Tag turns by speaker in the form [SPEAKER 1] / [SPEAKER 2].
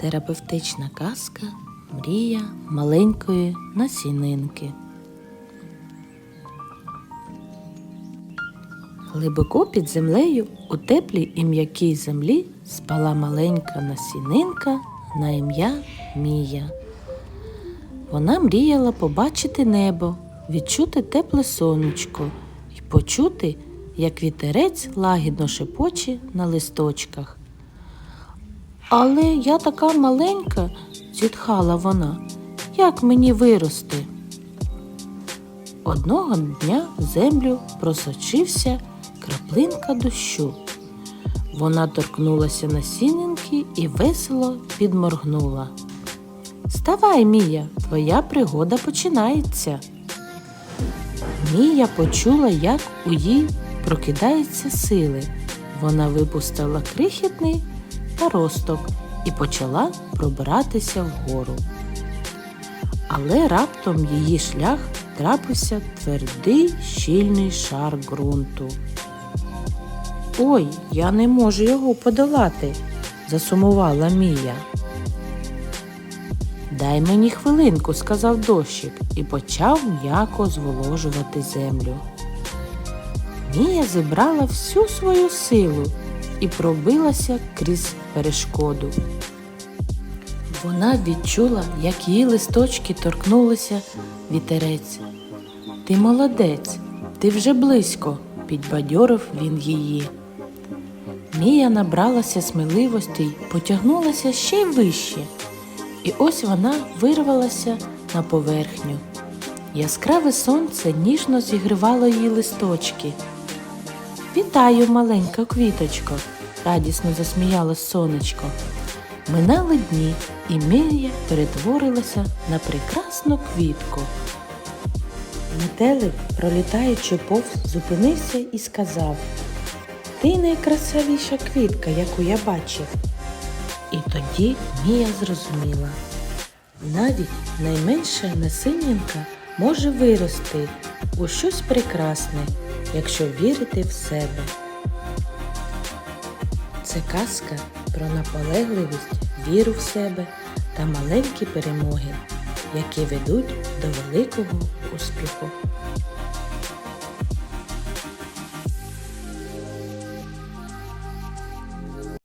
[SPEAKER 1] Терапевтична казка Мрія маленької насінинки. Глибоко під землею у теплій і м'якій землі спала маленька насінинка на ім'я Мія. Вона мріяла побачити небо, відчути тепле сонечко і почути, як вітерець лагідно шепоче на листочках. Але я така маленька, зітхала вона, як мені вирости? Одного дня в землю просочився краплинка дощу. Вона торкнулася насінинки і весело підморгнула. Ставай, Мія, твоя пригода починається. Мія почула, як у їй прокидаються сили. Вона випустила крихітний паросток і почала пробиратися вгору. Але раптом її шлях трапився твердий щільний шар ґрунту. Ой, я не можу його подолати, засумувала Мія. Дай мені хвилинку, сказав дощик і почав м'яко зволожувати землю. Мія зібрала всю свою силу і пробилася крізь перешкоду. Вона відчула, як її листочки торкнулися вітерець. Ти молодець, ти вже близько, підбадьорив він її. Мія набралася сміливості й потягнулася ще й вище. І ось вона вирвалася на поверхню. Яскраве сонце ніжно зігрівало її листочки. Вітаю, маленька квіточко, радісно засміялось сонечко. Минали дні, і Мія перетворилася на прекрасну квітку. Метелик, пролітаючи повз, зупинився і сказав Ти найкрасивіша квітка, яку я бачив. І тоді Мія зрозуміла. Навіть найменша насинінка може вирости у щось прекрасне, якщо вірити в себе. Це казка про наполегливість, віру в себе та маленькі перемоги, які ведуть до великого успіху.